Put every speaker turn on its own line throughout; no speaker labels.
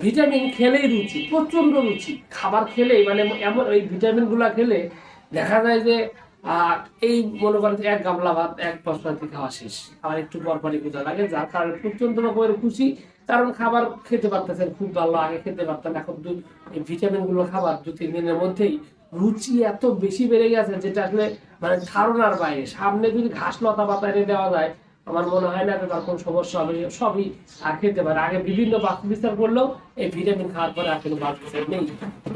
Vitamin খেলেই রুচি, প্রচণ্ড রুচি। খাবার খেলেই মানে এমন ওই ভিটামিনগুলো খেলে দেখা যায় যে এই মনে করেন এক গামলা ভাত, এক বসরাতি খাওয়া শেষ। আবার একটু পরপরই পূজা লাগে, যার কারণে প্রচণ্ড রকমের খুশি। কারণ খাবার খেতে পারতেছেন, খুব ভালো আগে খেতে পারতেন, এখন দু এই ভিটামিন খাবার দু, তিন দিনের মধ্যেই রুচি এত বেশি বেড়ে গেছে, যেটা আসলে মানে ধারণার বাইরে। সামনে যদি ঘাস লতা পাতা এনে দেওয়া যায় আমার মনে হয় না তার কোনো সমস্যা হবে, সবই আর খেতে পারে। আগে বিভিন্ন বাস্তু বিস্তার করলেও এই ভিটামিন খাওয়ার পরে আর কোনো নেই।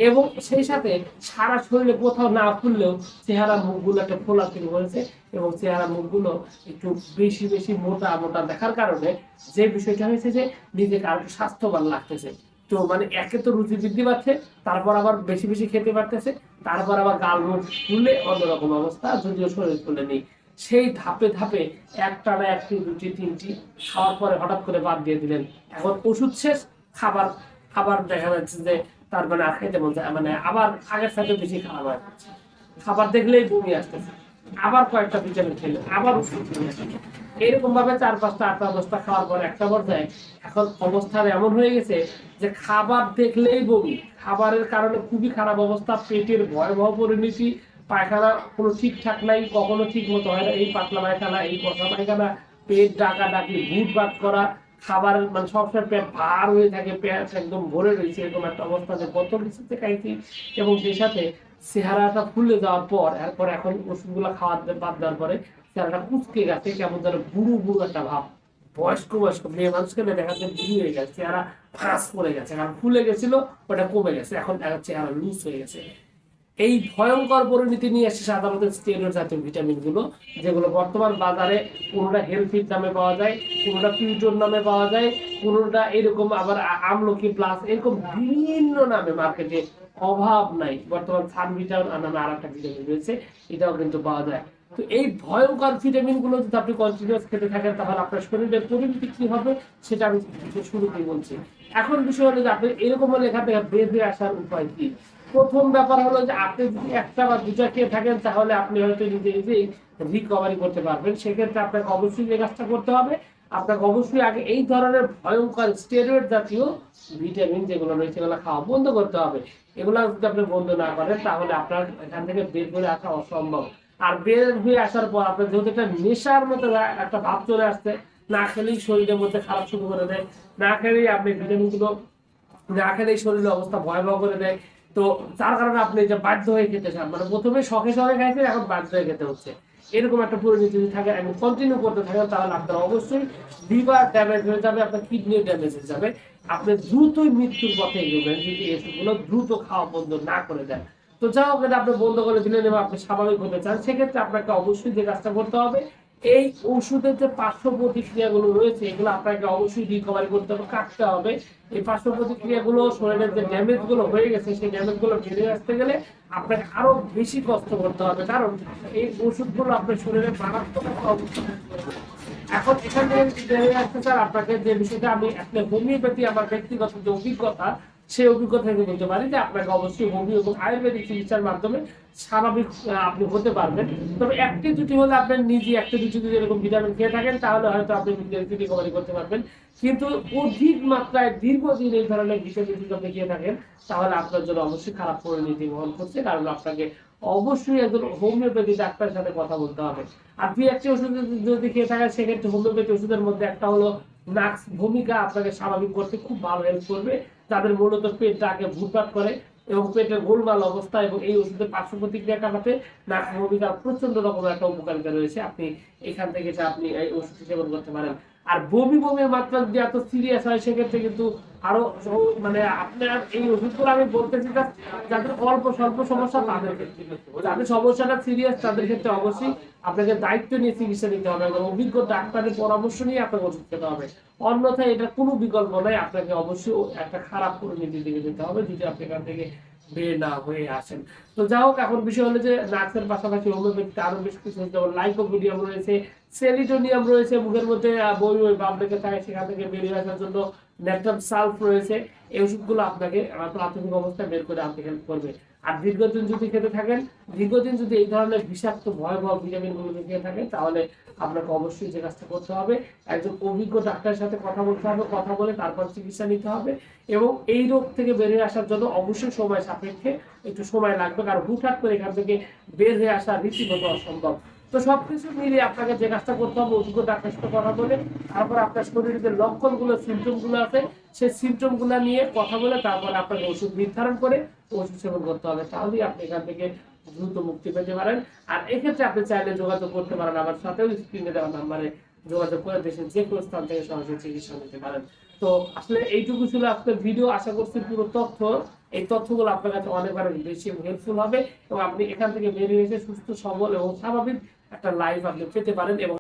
এবং সেই সাথে সারা শরীরে কোথাও না ফুললেও চেহারা মুখগুলো একটা ফোলা শুরু হয়েছে এবং চেহারা মুখগুলো একটু বেশি বেশি মোটা মোটা দেখার কারণে যে বিষয়টা হয়েছে যে নিজেকে আর স্বাস্থ্যবান লাগতেছে। তো মানে একে তো রুচি বৃদ্ধি পাচ্ছে, তারপর আবার বেশি বেশি খেতে পারতেছে, তারপর আবার গাল মুখ ফুলে অন্যরকম অবস্থা, যদিও শরীর ফুলে নেই। সেই ধাপে ধাপে একটা না একটি, দুটি, তিনটি খাওয়ার পরে হঠাৎ করে বাদ দিয়ে দিলেন। এখন ওষুধ শেষ, খাবার খাবার দেখা যাচ্ছে যে তার মানে আর খেতে মন মানে আবার আগের সাথে বেশি খাওয়া হয়। খাবার দেখলেই বমি আসতেছে। আবার কয়েকটা ভিটামিন খেলে আবার ওষুধ খেলে এরকম ভাবে চার পাঁচটা আটটা দশটা খাওয়ার পর একটা পর্যায়ে এখন অবস্থা এমন হয়ে গেছে যে খাবার দেখলেই বমি। খাবারের কারণে খুবই খারাপ অবস্থা, পেটের ভয়াবহ পরিণতি পায়খানা কোনো ঠিকঠাক নাই, কখনো ঠিক মতো হয় না। এই পাতলা পায়খানা, এই কষা পায়খানা, পেট ডাকা ডাকি ভুট বাট করা, খাবার মানে সবসময় পেট ভার হয়ে থাকে, পেট একদম ভরে রয়েছে, এরকম একটা অবস্থা যে কত কিছুতে খাইছি এবং সেই সাথে চেহারাটা ফুলে যাওয়ার পর, এরপর এখন ওষুধগুলো খাওয়ার বাদ দেওয়ার পরে চেহারাটা কুচকে গেছে, কেমন যেন বুড়ো বুড়ো একটা ভাব। বয়স্ক বয়স্ক মেয়ে মানুষকে না দেখা যায় বুড়ি হয়ে গেছে, চেহারা ফাঁস পড়ে গেছে, কারণ ফুলে গেছিল, ওটা কমে গেছে, এখন দেখা চেহারা লুজ হয়ে গেছে। এই ভয়ঙ্কর পরিণতি নিয়ে এসেছে সাধারণত স্টেরয়েড জাতীয় ভিটামিনগুলো, যেগুলো বর্তমান বাজারে কোনোটা হেলথির নামে পাওয়া যায়, কোনোটা পিউটোর নামে পাওয়া যায়, কোনোটা এরকম আবার আমলকি প্লাস এরকম বিভিন্ন নামে মার্কেটে অভাব নাই। বর্তমান সানভিটামিন নামে আর একটা ভিটামিন রয়েছে, এটাও কিন্তু পাওয়া যায়। তো এই ভয়ঙ্কর ভিটামিনগুলো যদি আপনি কন্টিনিউয়াস খেতে থাকেন, তাহলে আপনার শরীরের পরিণতি কি হবে সেটা আমি শুরুতেই বলছি। এখন বিষয় হলো যে আপনি এরকম লেখা থেকে হয়ে আসার উপায় কি? প্রথম ব্যাপার হলো যে আপনি যদি একটা বা দুটা খেয়ে থাকেন, তাহলে আপনি হয়তো নিজে নিজেই রিকভারি করতে পারবেন। সেক্ষেত্রে আপনাকে অবশ্যই যে কাজটা করতে হবে। আপনাকে অবশ্যই আগে এই ধরনের ভয়ঙ্কর স্টেরয়েড জাতীয় ভিটামিন যেগুলো রয়েছে, এগুলো খাওয়া বন্ধ করতে হবে। এগুলো যদি আপনি বন্ধ না করেন, তাহলে আপনার এখান থেকে বের করে আসা অসম্ভব। আর বের হয়ে আসার পর আপনার যেহেতু একটা নেশার মতো একটা ভাব চলে আসছে, না খেলেই শরীরের মধ্যে খারাপ শুরু করে দেয়, না খেলেই আপনি ভিটামিনগুলো না খেলেই শরীরের অবস্থা ভয়াবহ করে দেয়, তো তার কারণে আপনি যে বাধ্য হয়ে খেতে চান মানে প্রথমে শখে শখে খাইতে এখন বাধ্য হয়ে খেতে হচ্ছে। এরকম একটা পরিণতি যদি থাকে এবং কন্টিনিউ করতে থাকে, তাহলে আপনার অবশ্যই লিভার ড্যামেজ হয়ে যাবে, আপনার কিডনি ড্যামেজ হয়ে যাবে। আপনি দ্রুতই মৃত্যুর পথে এগোবেন, যদি এসবগুলো দ্রুত খাওয়া বন্ধ না করে দেন। তো যা হোক, এটা আপনি বন্ধ করে দিলেন এবং আপনি স্বাভাবিক হতে চান, সেক্ষেত্রে আপনাকে অবশ্যই যে কাজটা করতে হবে, এই ওষুধের যে পার্শ্ব প্রতিক্রিয়াগুলো রয়েছে, এগুলো আপনাকে অবশ্যই রিকভারি করতে হবে, কাটতে হবে। এই পার্শ্ব প্রতিক্রিয়াগুলো শরীরের যে ড্যামেজগুলো হয়ে গেছে, সেই ড্যামেজগুলো বেরিয়ে আসতে গেলে আপনাকে আরও বেশি কষ্ট করতে হবে। কারণ এই ওষুধগুলো আপনার শরীরে মারাত্মক এখন এখানে আসতে স্যার, আপনাকে যে বিষয়টা আমি একটা হোমিওপ্যাথি আমার ব্যক্তিগত যে অভিজ্ঞতা সেই অভিজ্ঞতা থেকে বলতে পারি যে আপনাকে অবশ্যই হোমি এবং আয়ুর্বেদিক চিকিৎসার মাধ্যমে স্বাভাবিক আপনি হতে পারবেন। তবে একটি দুটি হলে আপনার নিজে, একটি দুটি যদি এরকম ভিটামিন খেয়ে থাকেন, তাহলে হয়তো আপনি রিকভারি করতে পারবেন। কিন্তু অধিক মাত্রায় দীর্ঘদিন এই ধরনের ভিটামিন যদি আপনি খেয়ে থাকেন, তাহলে আপনার জন্য অবশ্যই খারাপ পরিণতি বহন করছে, কারণ আপনাকে অবশ্যই একজন হোমিওপ্যাথি ডাক্তারের সাথে কথা বলতে হবে। আর দুই, একটি ওষুধ যদি- খেয়ে থাকেন, সেক্ষেত্রে হোমিওপ্যাথি ওষুধের মধ্যে একটা হলো নাক্স ভূমিকা আপনাকে স্বাভাবিক করতে খুব ভালো হেল্প করবে। যাদের মূলত পেটটা আগে ভুটপাট করে এবং পেটের গোলমাল অবস্থা এবং এই ওষুধের পার্শ্ব প্রতিক্রিয়া কাটাতে নাক ভূমিকা প্রচণ্ড রকমের একটা উপকারিতা রয়েছে। আপনি এখান থেকে আপনি এই ওষুধ সেবন করতে পারেন। আর বমি বমির মাত্রা যদি এত সিরিয়াস হয়, সেক্ষেত্রে কিন্তু আরও মানে আপনার এই ওষুধগুলো আমি বলতেছি যাদের অল্প স্বল্প সমস্যা, তাদের ক্ষেত্রে যাদের সমস্যাটা সিরিয়াস তাদের ক্ষেত্রে অবশ্যই আপনাকে দায়িত্ব নিয়ে চিকিৎসা নিতে হবে এবং অভিজ্ঞ ডাক্তারের পরামর্শ নিয়ে আপনাকে ওষুধ খেতে হবে। অন্যথায় এটা কোনো বিকল্প নয় আপনাকে অবশ্যই একটা খারাপ পরিণতির দিকে যেতে হবে যদি আপনি এখান থেকে বের না হয়ে আসেন। তো যাই হোক এখন বিষয় হলো যে নার্সের পাশাপাশি হোমিওপ্যাথিতে আরও বেশ কিছু যেমন লাইকোপিডিয়াম রয়েছে সেলিটোনিয়াম রয়েছে, মুখের মধ্যে বই বই বাপ থাকে, সেখান থেকে বেরিয়ে আসার জন্য ন্যাট্রাম সালফ রয়েছে, এই ওষুধগুলো আপনাকে প্রাথমিক অবস্থায় বের করে আনতে হেল্প করবে। আর দীর্ঘদিন যদি খেতে থাকেন, দীর্ঘদিন যদি এই ধরনের বিষাক্ত ভয়াবহ ভিটামিনগুলো খেয়ে থাকেন, তাহলে আপনাকে অবশ্যই যে কাজটা করতে হবে, একজন অভিজ্ঞ ডাক্তারের সাথে কথা বলতে হবে, কথা বলে তারপর চিকিৎসা নিতে হবে এবং এই রোগ থেকে বেরিয়ে আসার জন্য অবশ্যই সময় সাপেক্ষে একটু সময় লাগবে, কারণ হুটহাট করে এখান থেকে বের হয়ে আসা রীতিমতো অসম্ভব। তো সবকিছু মিলিয়ে আপনাকে যে কাজটা করতে হবে অভিজ্ঞ ডাক্তারের সাথে কথা বলে, তারপর আপনার শরীরে যে লক্ষণগুলো সিমটমগুলো আছে, সেই সিমটমগুলো নিয়ে কথা বলে তারপরে আপনাকে ওষুধ নির্ধারণ করে ওষুধ সেবন করতে হবে। তাহলেই আপনি এখান থেকে দ্রুত মুক্তি পেতে পারেন। আর এক্ষেত্রে আপনি চাইলে যোগাযোগ করতে পারেন আমার সাথেও, স্ক্রিনে দেওয়া নাম্বারে যোগাযোগ করে দেশের যে কোনো স্থান থেকে সহজে চিকিৎসা নিতে পারেন। তো আসলে এইটুকু ছিল আজকের ভিডিও। আশা করছি পুরো তথ্য, এই তথ্যগুলো আপনার কাছে অনেক অনেক বেশি হেল্পফুল হবে এবং আপনি এখান থেকে বেরিয়ে এসে সুস্থ, সবল এবং স্বাভাবিক একটা লাইভ আপনি পেতে পারেন এবং